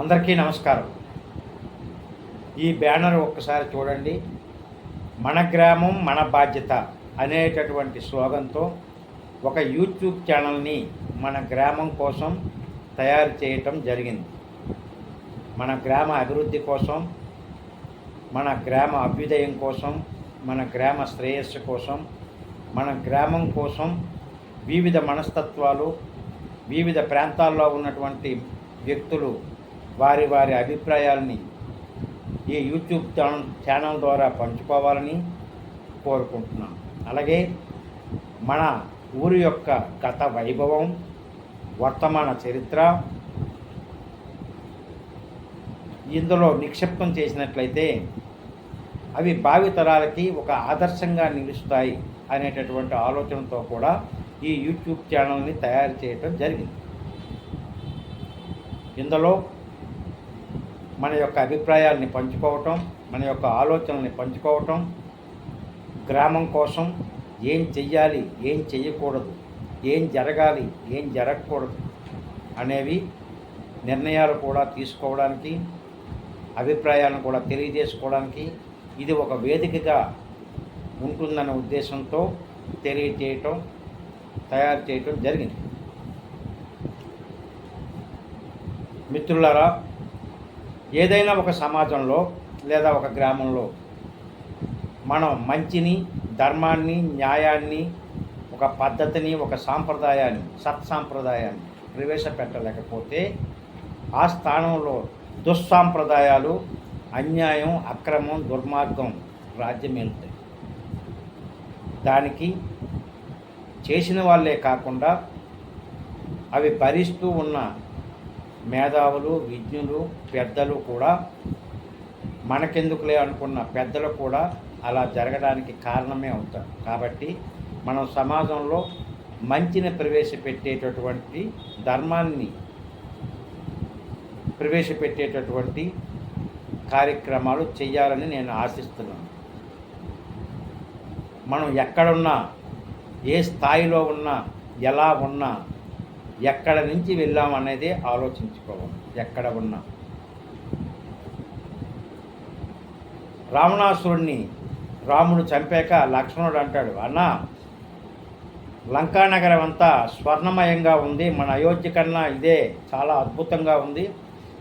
అందరికీ నమస్కారం. ఈ బ్యానర్ ఒక్కసారి చూడండి. మన గ్రామం మన బాధ్యత అనేటటువంటి స్లోగన్తో ఒక యూట్యూబ్ ఛానల్ని మన గ్రామం కోసం తయారు చేయటం జరిగింది. మన గ్రామ అభివృద్ధి కోసం మన గ్రామ అభ్యుదయం కోసం మన గ్రామ శ్రేయస్సు కోసం మన గ్రామం కోసం వివిధ మనస్తత్వాలు వివిధ ప్రాంతాల్లో ఉన్నటువంటి వ్యక్తులు వారి వారి అభిప్రాయాలని ఈ యూట్యూబ్ ఛానల్ ఛానల్ ద్వారా పంచుకోవాలని కోరుకుంటున్నాం అలాగే మన ఊరి యొక్క గత వైభవం వర్తమాన చరిత్ర ఇందులో నిక్షిప్తం చేసినట్లయితే అవి భావితరాలకి ఒక ఆదర్శంగా నిలుస్తాయి అనేటటువంటి ఆలోచనతో కూడా ఈ యూట్యూబ్ ఛానల్ని తయారు చేయటం జరిగింది. ఇందులో మన యొక్క అభిప్రాయాల్ని పంచుకోవటం మన యొక్క ఆలోచనల్ని పంచుకోవటం గ్రామం కోసం ఏం చెయ్యాలి ఏం చెయ్యకూడదు ఏం జరగాలి ఏం జరగకూడదు అనేవి నిర్ణయాలు కూడా తీసుకోవడానికి అభిప్రాయాలను కూడా తెలియజేసుకోవడానికి ఇది ఒక వేదికగా ఉంటుందన్న ఉద్దేశంతో తెలియజేయటం తయారు చేయటం జరిగింది. మిత్రులారా ఏదైనా ఒక సమాజంలో లేదా ఒక గ్రామంలో మనం మంచిని ధర్మాన్ని న్యాయాన్ని ఒక పద్ధతిని ఒక సాంప్రదాయాన్ని సత్సాంప్రదాయాన్ని ప్రవేశపెట్టలేకపోతే ఆ స్థానంలో దుస్సాంప్రదాయాలు అన్యాయం అక్రమం దుర్మార్గం రాజ్యమేలుతాయి. దానికి చేసిన వాళ్ళే కాకుండా అవి భరిస్తూ ఉన్న మేధావులు విజ్ఞులు పెద్దలు కూడా మనకెందుకులే అనుకున్న పెద్దలు కూడా అలా జరగడానికి కారణమే అవుతారు. కాబట్టి మనం సమాజంలో మంచిని ప్రవేశపెట్టేటటువంటి ధర్మాన్ని ప్రవేశపెట్టేటటువంటి కార్యక్రమాలు చేయాలని నేను ఆశిస్తున్నాను. మనం ఎక్కడున్నా ఏ స్థాయిలో ఉన్నా ఎలా ఉన్నా ఎక్కడ నుంచి వెళ్ళాం అనేది ఆలోచించుకోవాలి. ఎక్కడ ఉన్నా. రావణాసురుణ్ణి రాముడు చంపాక లక్ష్మణుడు అంటాడు అన్న లంకానగరం అంతా స్వర్ణమయంగా ఉంది. మన అయోధ్య కన్నా ఇదే చాలా అద్భుతంగా ఉంది.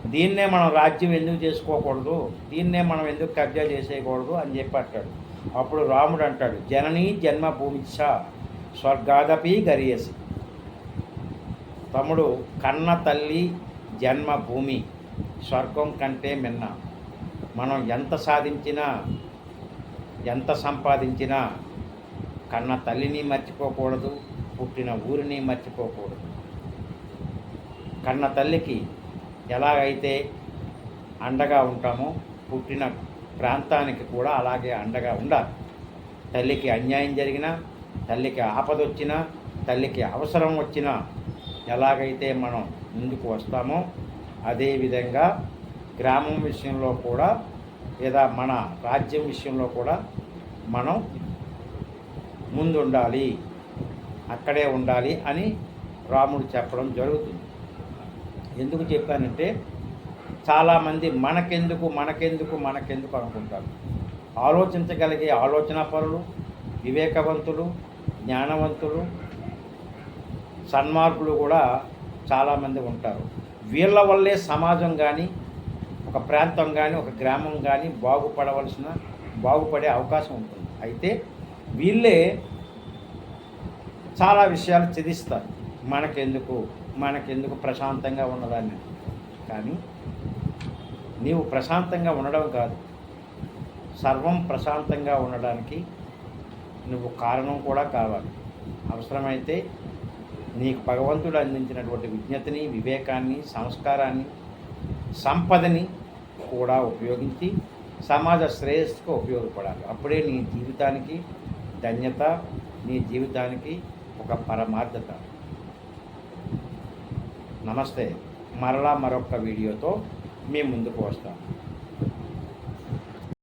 దీన్నే మనం రాజ్యం ఎందుకు చేసుకోకూడదు? దీన్నే మనం ఎందుకు కబ్జా చేసేయకూడదు? అని చెప్పి అంటాడు. అప్పుడు రాముడు అంటాడు జననీ జన్మభూమిచ్చ స్వర్గాదపి గరియసి. తమ్ముడు కన్న తల్లి జన్మభూమి స్వర్గం కంటే మిన్న. మనం ఎంత సాధించినా ఎంత సంపాదించినా కన్న తల్లిని మర్చిపోకూడదు పుట్టిన ఊరిని మర్చిపోకూడదు. కన్న తల్లికి ఎలాగైతే అండగా ఉంటామో పుట్టిన ప్రాంతానికి కూడా అలాగే అండగా ఉండాలి. తల్లికి అన్యాయం జరిగినా తల్లికి ఆపద వచ్చినా తల్లికి అవసరం వచ్చినా ఎలాగైతే మనం ముందుకు వస్తామో అదేవిధంగా గ్రామం విషయంలో కూడా లేదా మన రాజ్యం విషయంలో కూడా మనం ముందుండాలి అక్కడే ఉండాలి అని రాముడు చెప్పడం జరుగుతుంది. ఎందుకు చెప్పానంటే చాలామంది మనకెందుకు మనకెందుకు మనకెందుకు అనుకుంటారు. ఆలోచించగలిగే ఆలోచన పరులు వివేకవంతులు జ్ఞానవంతులు సన్మార్గులు కూడా చాలామంది ఉంటారు. వీళ్ళ వల్లే సమాజం కానీ ఒక ప్రాంతం కానీ ఒక గ్రామం కానీ బాగుపడవలసిన బాగుపడే అవకాశం ఉంటుంది. అయితే వీళ్ళే చాలా విషయాలు చెదిస్తారు. మనకెందుకు మనకెందుకు ప్రశాంతంగా ఉన్నదాన్ని? కానీ నీవు ప్రశాంతంగా ఉండడం కాదు. సర్వం ప్రశాంతంగా ఉండడానికి నువ్వు కారణం కూడా కావాలి. అవసరమైతే నీకు భగవంతుడు అందించినటువంటి విజ్ఞతని వివేకాన్ని సంస్కారాన్ని సంపదని కూడా ఉపయోగించి సమాజ శ్రేయస్సుకు ఉపయోగపడాలి. అప్పుడే నీ జీవితానికి ధన్యత నీ జీవితానికి ఒక పరమార్థత. నమస్తే. మరలా మరొక వీడియోతో మీ ముందుకు వస్తాను.